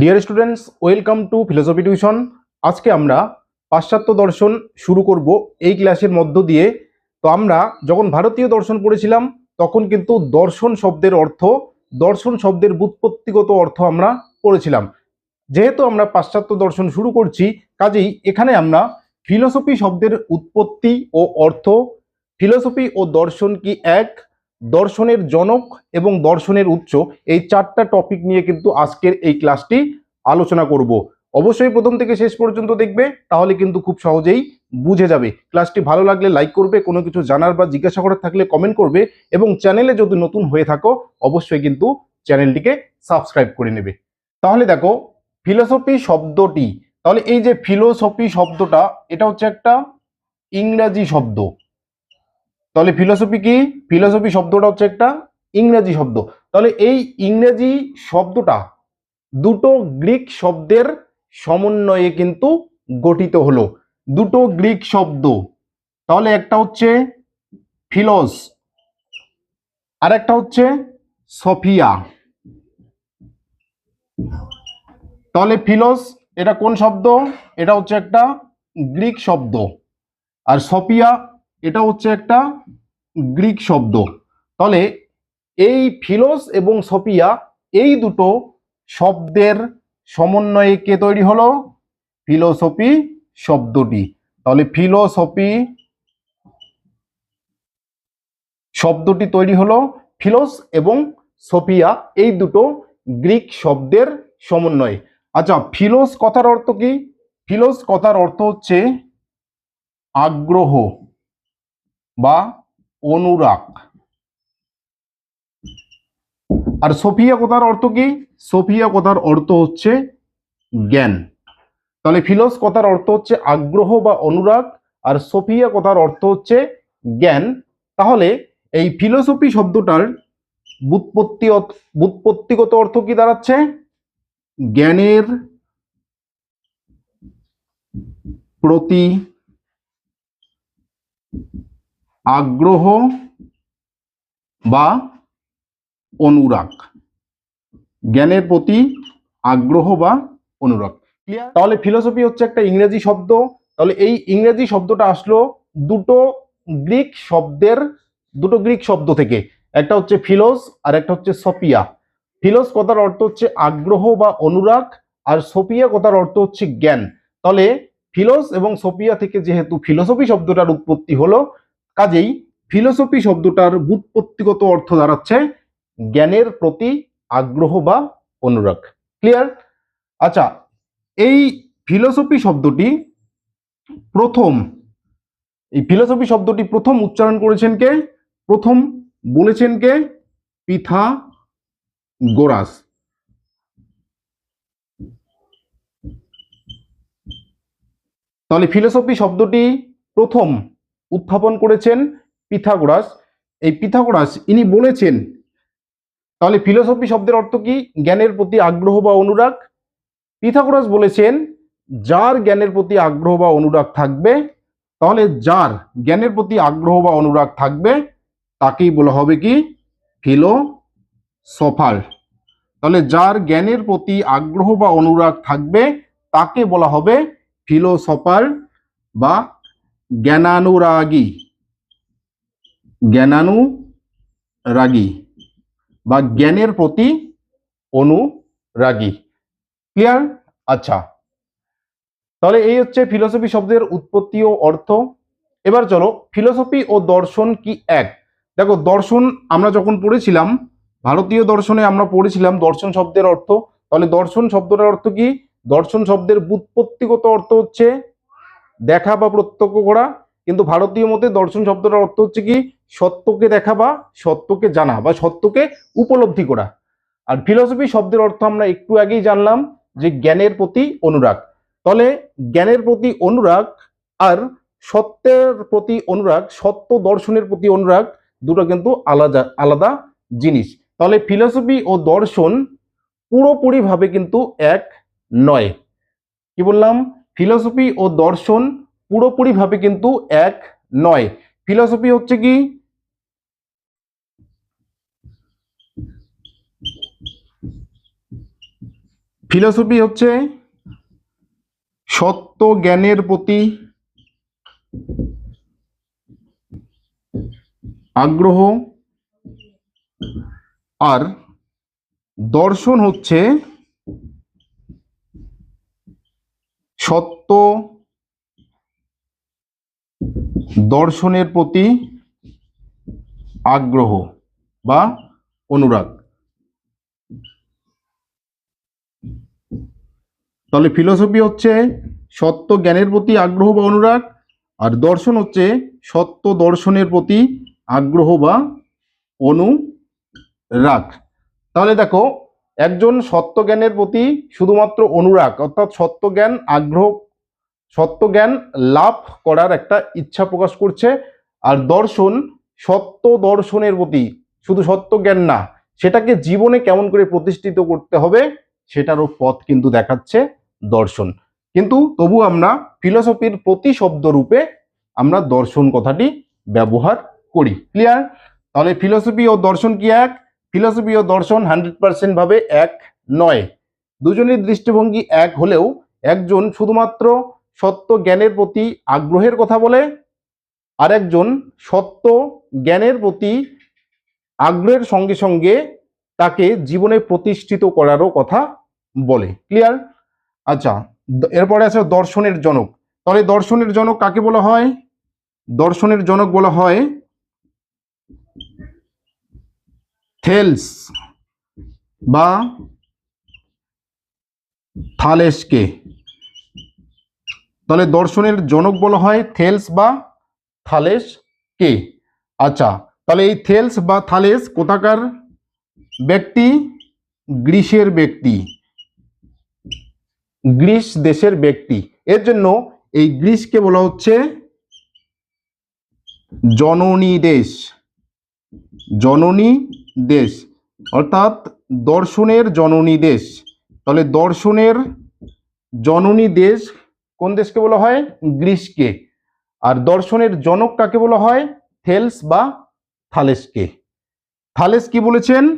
Dear students welcome to philosophy tuition আজকে আমরা পাশ্চাত্য দর্শন শুরু করব এই ক্লাসের মধ্য দিয়ে। তো আমরা যখন ভারতীয় দর্শন পড়েছিলাম, তখন কিন্তু দর্শন শব্দের অর্থ, দর্শন শব্দের বুৎপত্তিগত অর্থ আমরা পড়েছিলাম। যেহেতু আমরা পাশ্চাত্য দর্শন শুরু করছি, কাজেই এখানে আমরা ফিলোসফি শব্দের উৎপত্তি ও অর্থ ফিলোসফি ও দর্শন কি এক দর্শনের জনক এবং দর্শনের উৎস, এই চারটা টপিক নিয়ে কিন্তু আজকের এই ক্লাসটি আলোচনা করব। অবশ্যই প্রথম থেকে শেষ পর্যন্ত দেখবে, তাহলে কিন্তু খুব সহজেই বুঝে যাবে। ক্লাসটি ভালো লাগলে লাইক করবে, কোনো কিছু জানার বা জিজ্ঞাসা করার থাকলে কমেন্ট করবে এবং চ্যানেলে যদি নতুন হয়ে থাকো, অবশ্যই কিন্তু চ্যানেলটিকে সাবস্ক্রাইব করে নেবে। তাহলে দেখো ফিলোসফি শব্দটি, তাহলে এই যে ফিলোসফি শব্দটা, এটা হচ্ছে একটা ইংরাজি শব্দ। তাহলে ফিলোসফি কি? ফিলোসফি শব্দটা হচ্ছে একটা ইংরেজি শব্দ। তাহলে এই ইংরেজি শব্দটা দুটো গ্রিক শব্দের সমন্বয়ে কিন্তু গঠিত হলো। দুটো গ্রিক শব্দ। তাহলে একটা হচ্ছে ফিলোস আর একটা হচ্ছে সফিয়া। তাহলে ফিলোস, এটা কোন শব্দ? এটা হচ্ছে একটা গ্রিক শব্দ। আর সফিয়া এটা হচ্ছে একটা গ্রিক শব্দ। তাহলে এই ফিলোস এবং সফিয়া এই দুটো শব্দের সমন্বয়ে কে তৈরি হলো ফিলোসফি শব্দটি। তাহলে ফিলোসফি শব্দটি তৈরি হলো ফিলোস এবং সফিয়া এই দুটো গ্রিক শব্দের সমন্বয়ে। আচ্ছা ফিলোস কথার অর্থ কি? ফিলোস কথার অর্থ হচ্ছে আগ্রহ। বা অনুরাগ। আর সোফিয়া কথার অর্থ কি? সোফিয়া কথার অর্থ হচ্ছে জ্ঞান। তাহলে ফিলোস কথার অর্থ হচ্ছে আগ্রহ বা অনুরাগ, আর সোফিয়া কথার অর্থ হচ্ছে জ্ঞান। তাহলে এই ফিলোসফি শব্দটার বুৎপত্তি বুৎপত্তিগত অর্থ কি দাঁড়াচ্ছে? জ্ঞানের প্রতি আগ্রহ বা অনুরাগ। জ্ঞানের প্রতি আগ্রহ বা অনুরাগ। ক্লিয়ার তাহলে ফিলোসফি হচ্ছে একটা ইংরেজি শব্দ। তাহলে এই ইংরেজি শব্দটা আসলো দুটো গ্রিক শব্দের দুটো গ্রিক শব্দ থেকে। একটা হচ্ছে ফিলোস আর একটা হচ্ছে সফিয়া ফিলোস কথার অর্থ হচ্ছে আগ্রহ বা অনুরাগ আর সোফিয়া কথার অর্থ হচ্ছে জ্ঞান। তাহলে ফিলোস এবং সোফিয়া থেকে যেহেতু ফিলোসফি শব্দটার উৎপত্তি হলো কাজেই ফিলোসফি শব্দটার বুৎপত্তিগত অর্থ দাঁড়াচ্ছে জ্ঞানের প্রতি আগ্রহ বা অনুরাগ। ক্লিয়ার আচ্ছা এই ফিলোসফি শব্দটি প্রথম, এই ফিলোসফি শব্দটি প্রথম উচ্চারণ করেছেন কে? প্রথম বলেছেন কে? পিথা গোরাস তাহলে ফিলোসফি শব্দটি প্রথম উত্থাপন করেছেন পিথাগোরাস। এই পিথাগোরাস ইনি বলেছেন, তাহলে ফিলোসফি শব্দের অর্থ কি? জ্ঞানের প্রতি আগ্রহ বা অনুরাগ? পিথাগোরাস বলেছেন, যার জ্ঞানের প্রতি আগ্রহ বা অনুরাগ থাকবে, তাহলে যার জ্ঞানের প্রতি আগ্রহ বা অনুরাগ থাকবে, তাকেই বলা হবে কি? ফিলোসফার। তাহলে যার জ্ঞানের প্রতি আগ্রহ বা অনুরাগ থাকবে, তাকে বলা হবে ফিলোসফার বা জ্ঞানানুরাগী। জ্ঞানানুরাগী বা জ্ঞানের প্রতি অনুরাগী। ক্লিয়ার? আচ্ছা। তাহলে এই হচ্ছে ফিলোসফি শব্দের উৎপত্তি ও অর্থ। এবার চলো, ফিলোসফি ও দর্শন কি এক? দেখো, দর্শন আমরা যখন পড়েছিলাম, ভারতীয় দর্শনে আমরা পড়েছিলাম দর্শন শব্দের অর্থ। তাহলে দর্শন শব্দটার অর্থ কি? দর্শন শব্দের বুৎপত্তিগত অর্থ হচ্ছে দেখা বা প্রত্যক্ষ করা, কিন্তু ভারতীয় মতে দর্শন শব্দটার অর্থ হচ্ছে কি? সত্যকে দেখা বা সত্যকে জানা বা সত্যকে উপলব্ধি করা। আর ফিলসফি শব্দের অর্থ আমরা একটু আগেই জানলাম যে জ্ঞানের প্রতি অনুরাগ। তাহলে জ্ঞানের প্রতি অনুরাগ আর সত্যের প্রতি অনুরাগ, সত্য দর্শনের প্রতি অনুরাগ দুটো কিন্তু আলাদা আলাদা জিনিস। তাহলে ফিলসফি ও দর্শন পুরোপুরিভাবে কিন্তু এক নয়। কি বললাম? ফিলোসফি ও দর্শন পুরোপুরিভাবে কিন্তু এক নয়। ফিলোসফি হচ্ছে কি? ফিলসফি হচ্ছে সত্য জ্ঞানের প্রতি আগ্রহ আর দর্শন হচ্ছে সত্য দর্শনের প্রতি আগ্রহ বা অনুরাগ। তাহলে ফিলোসফি হচ্ছে সত্য জ্ঞানের প্রতি আগ্রহ বা অনুরাগ, আর দর্শন হচ্ছে সত্য দর্শনের প্রতি আগ্রহ বা অনুরাগ। তাহলে দেখো একজন সত্য জ্ঞানের প্রতি শুধুমাত্র অনুরাগ, অর্থাৎ সত্য জ্ঞান আগ্রহ সত্য জ্ঞান লাভ করার একটা ইচ্ছা প্রকাশ করছে। আর দর্শন সত্য দর্শনের প্রতি শুধু সত্য জ্ঞান না, সেটাকে জীবনে কেমন করে প্রতিষ্ঠিত করতে হবে সেটারও পথ কিন্তু দেখাচ্ছে দর্শন। কিন্তু তবু আমরা ফিলসফির প্রতি শব্দ রূপে আমরা দর্শন কথাটি ব্যবহার করি। ক্লিয়ার? তাহলে ফিলসফি ও দর্শন কি এক? ফিলসফি ও দর্শন হান্ড্রেড পার্সেন্ট ভাবে এক নয়। দুজনের দৃষ্টিভঙ্গি এক হলেও একজন শুধুমাত্র সত্য জ্ঞানের প্রতি আগ্রহের কথা বলে, আর একজন সত্য জ্ঞানের প্রতি আগ্রহের সঙ্গে সঙ্গে তাকে জীবনে প্রতিষ্ঠিত করারও কথা বলে। ক্লিয়ার? আচ্ছা এরপরে আছে দর্শনের জনক। তাহলে দর্শনের জনক কাকে বলা হয়? দর্শনের জনক বলা হয় থেলস বা থালেসকে। তাহলে দর্শনের জনক বলা হয় থেলস বা থালেস কে আচ্ছা তাহলে এই থেলস বা থালেস কোথাকার ব্যক্তি? গ্রিসের ব্যক্তি। গ্রিস দেশের ব্যক্তি। এর জন্য এই গ্রিসকে বলা হচ্ছে জননী দেশ। জননী দেশ। অর্থাৎ দর্শনের জননী দেশ। তাহলে দর্শনের জননী দেশ কোন দেশকে বলা হয়? গ্রিসকে। আর দর্শনের জনক কাকে বলা হয়? থেলস বা থালেসকে। থালেস কি বলেছেন?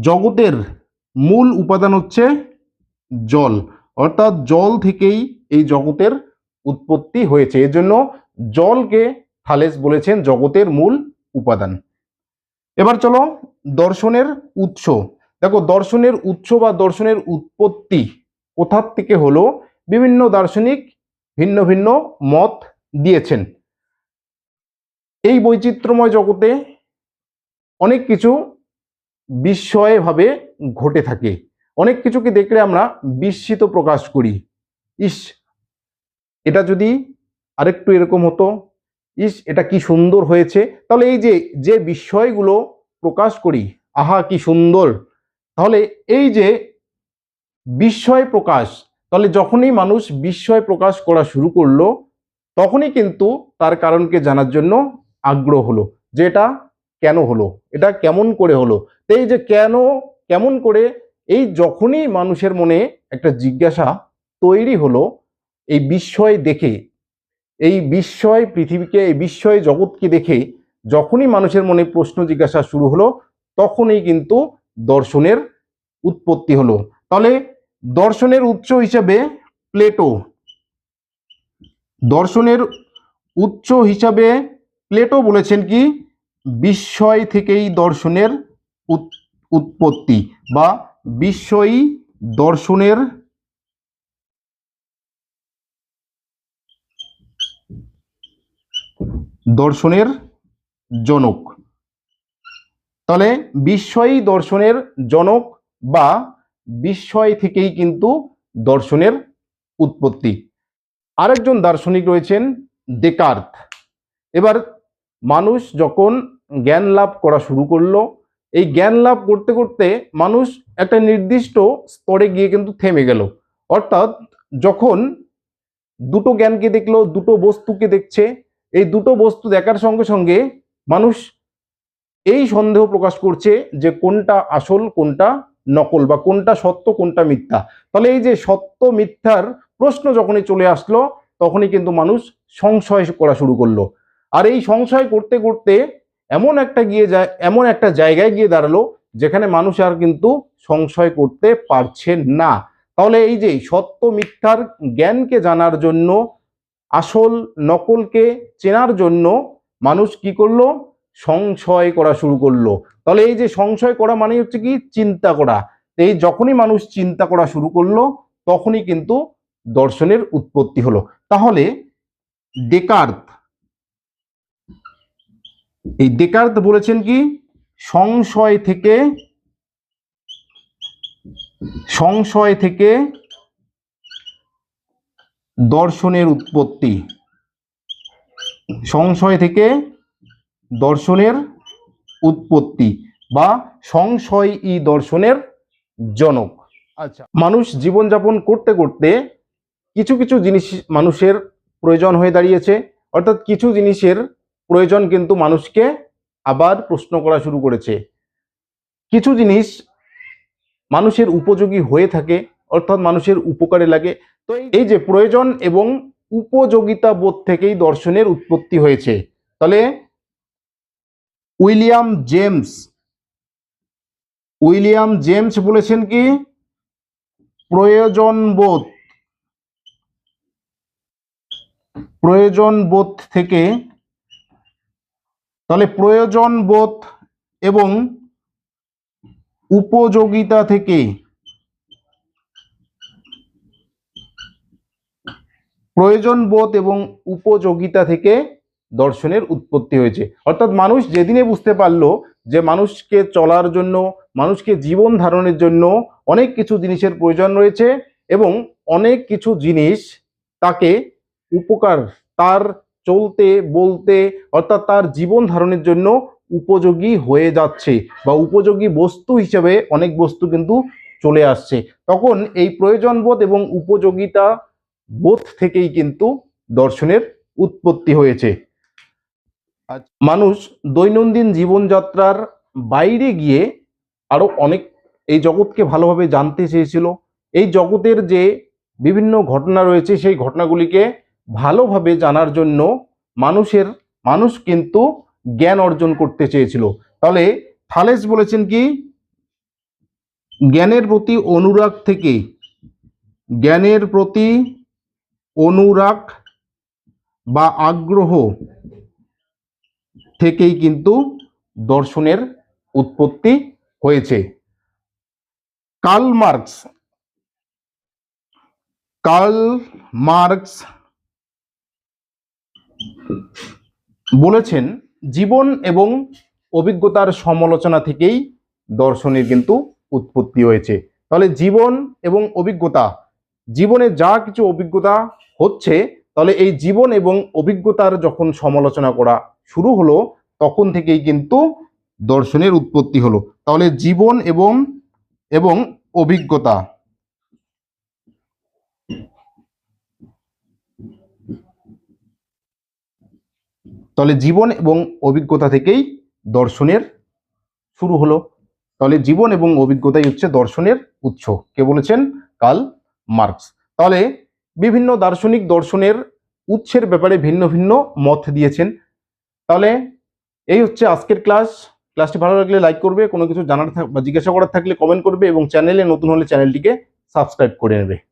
জগতের মূল উপাদান হচ্ছে জল। অর্থাৎ জল থেকেই এই জগতের উৎপত্তি হয়েছে। এজন্য জলকে থালেস বলেছেন, জগতের মূল উপাদান। এবার চলো দর্শনের উৎস। দেখো দর্শনের উৎস বা দর্শনের উৎপত্তি কোথার থেকে হলো? বিভিন্ন দার্শনিক ভিন্ন ভিন্ন মত দিয়েছেন। এই বৈচিত্র্যময় জগতে অনেক কিছু বিস্ময়ভাবে ঘটে থাকে। অনেক কিছুকে দেখলে আমরা বিস্মিত প্রকাশ করি। ইস, এটা যদি আরেকটু এরকম হতো ইস, এটা কি সুন্দর হয়েছে। তাহলে এই যে যে বিস্ময়গুলো প্রকাশ করি, আহা, কি সুন্দর। তাহলে এই যে বিস্ময় প্রকাশ, তাহলে যখনই মানুষ বিস্ময় প্রকাশ করা শুরু করল, তখনই কিন্তু তার কারণকে জানার জন্য আগ্রহ হলো, যে এটা কেন হলো, এটা কেমন করে হলো। তো এই যে কেন, কেমন করে, এই যখনই মানুষের মনে একটা জিজ্ঞাসা তৈরি হলো, এই বিস্ময় দেখে এই বিস্ময় পৃথিবীকে, এই বিস্ময় জগৎকে দেখে যখনই মানুষের মনে প্রশ্ন জিজ্ঞাসা শুরু হলো, তখনই কিন্তু দর্শনের উৎপত্তি হলো। তাহলে দর্শনের উৎস হিসাবে প্লেটো। দর্শনের উৎস হিসাবে প্লেটো বলেছেন কি? বিস্ময় থেকেই দর্শনের উৎ- উৎপত্তি বা বিস্ময়ী দর্শনের দর্শনের জনক। তাহলে বিস্ময়ী দর্শনের জনক বা বিস্ময় থেকেই কিন্তু দর্শনের উৎপত্তি। আরেকজন দার্শনিক রয়েছেন ডেকার্ত এবার মানুষ যখন জ্ঞান লাভ করা শুরু করল, এই জ্ঞান লাভ করতে করতে মানুষ একটা নির্দিষ্ট স্তরে গিয়ে কিন্তু থেমে গেল। অর্থাৎ যখন দুটো জ্ঞানকে দেখল, দুটো বস্তুকে দেখছে এই দুটো বস্তু দেখার সঙ্গে সঙ্গে মানুষ এই সন্দেহ প্রকাশ করছে যে কোনটা আসল, কোনটা নকল বা কোনটা সত্য, কোনটা মিথ্যা। তাহলে এই যে সত্য, মিথ্যার প্রশ্ন যখনই চলে আসলো, তখনই কিন্তু মানুষ সংশয় করা শুরু করল। আর এই সংশয় করতে করতে এমন একটা গিয়ে যায়, এমন একটা জায়গায় গিয়ে দাঁড়াল, যেখানে মানুষ আর কিন্তু সংশয় করতে পারছে না। তাহলে এই যে সত্য, মিথ্যার জ্ঞানকে জানার জন্য আসল নকলকে চেনার জন্য মানুষ কি করল? সংশয় করা শুরু করল। তাহলে এই যে সংশয় করা মানে হচ্ছে কি? চিন্তা করা। এই যখনই মানুষ চিন্তা করা শুরু করল, তখনই কিন্তু দর্শনের উৎপত্তি হলো। তাহলে ডেকার্ত এই ডেকার্ত বলেছেন কি? সংশয় থেকে সংশয় থেকে দর্শনের উৎপত্তি। সংশয় থেকে দর্শনের উৎপত্তি বা সংশয় ই দর্শনের জনক। আচ্ছা। মানুষ জীবনযাপন করতে করতে কিছু কিছু জিনিস মানুষের প্রয়োজন হয়ে দাঁড়িয়েছে অর্থাৎ কিছু জিনিসের প্রয়োজন কিন্তু মানুষকে আবার প্রশ্ন করা শুরু করেছে। কিছু জিনিস মানুষের উপযোগী হয়ে থাকে অর্থাৎ মানুষের উপকারে লাগে। তো এই- যে প্রয়োজন এবং উপযোগিতা বোধ থেকেই দর্শনের উৎপত্তি হয়েছে। তাহলে উইলিয়াম জেমস উইলিয়াম জেমস বলেছেন কি? প্রয়োজন বোধ। প্রয়োজন বোধ থেকে, তাহলে প্রয়োজন বোধ এবং উপযোগিতা থেকে প্রয়োজন বোধ এবং উপযোগিতা থেকে দর্শনের উৎপত্তি হয়েছে। অর্থাৎ মানুষ যেদিনে বুঝতে পারল যে মানুষকে চলার জন্য, মানুষকে জীবন ধারণের জন্য অনেক কিছু জিনিসের প্রয়োজন রয়েছে এবং অনেক কিছু জিনিস তাকে উপকার, তার চলতে, বলতে অর্থাৎ তার জীবন ধারণের জন্য উপযোগী হয়ে যাচ্ছে বা উপযোগী বস্তু হিসেবে অনেক বস্তু কিন্তু চলে আসছে। তখন এই প্রয়োজনবোধ এবং উপযোগিতা বোধ থেকেই কিন্তু দর্শনের উৎপত্তি হয়েছে। মানুষ দৈনন্দিন জীবনযাত্রার বাইরে গিয়ে আরও অনেক এই জগৎকে ভালোভাবে জানতে চেয়েছিল। এই জগতের যে বিভিন্ন ঘটনা রয়েছে, সেই ঘটনাগুলিকে ভালোভাবে জানার জন্য মানুষের, মানুষ কিন্তু জ্ঞান অর্জন করতে চেয়েছিল। তাহলে থালেস বলেছেন কি, জ্ঞানের প্রতি অনুরাগ থেকে, জ্ঞানের প্রতি অনুরাগ বা আগ্রহ থেকেই কিন্তু দর্শনের উৎপত্তি হয়েছে। কার্ল মার্কস কার্ল মার্কস বলেছেন, জীবন এবং অভিজ্ঞতার সমালোচনা থেকেই দর্শনের কিন্তু উৎপত্তি হয়েছে। তাহলে জীবন এবং অভিজ্ঞতা, জীবনে যা কিছু অভিজ্ঞতা হচ্ছে, তাহলে এই জীবন এবং অভিজ্ঞতার যখন সমালোচনা করা শুরু হলো, তখন থেকেই কিন্তু দর্শনের উৎপত্তি হলো। তাহলে জীবন এবং এবং অভিজ্ঞতা। তাহলে জীবন এবং অভিজ্ঞতা থেকেই দর্শনের শুরু হলো। তাহলে জীবন এবং অভিজ্ঞতাই হচ্ছে দর্শনের উৎস। কে বলেছেন? কাল মার্কস। তাহলে বিভিন্ন দার্শনিক দর্শনের উৎসের ব্যাপারে ভিন্ন ভিন্ন মত দিয়েছেন। তাহলে এই হচ্ছে আজকের ক্লাস। ক্লাসটি ভালো লাগলে লাইক করবে, কোনো কিছু জানার বা জিজ্ঞাসা করার থাকলে কমেন্ট করবে এবং চ্যানেলে নতুন হলে চ্যানেলটিকে সাবস্ক্রাইব করে নেবে।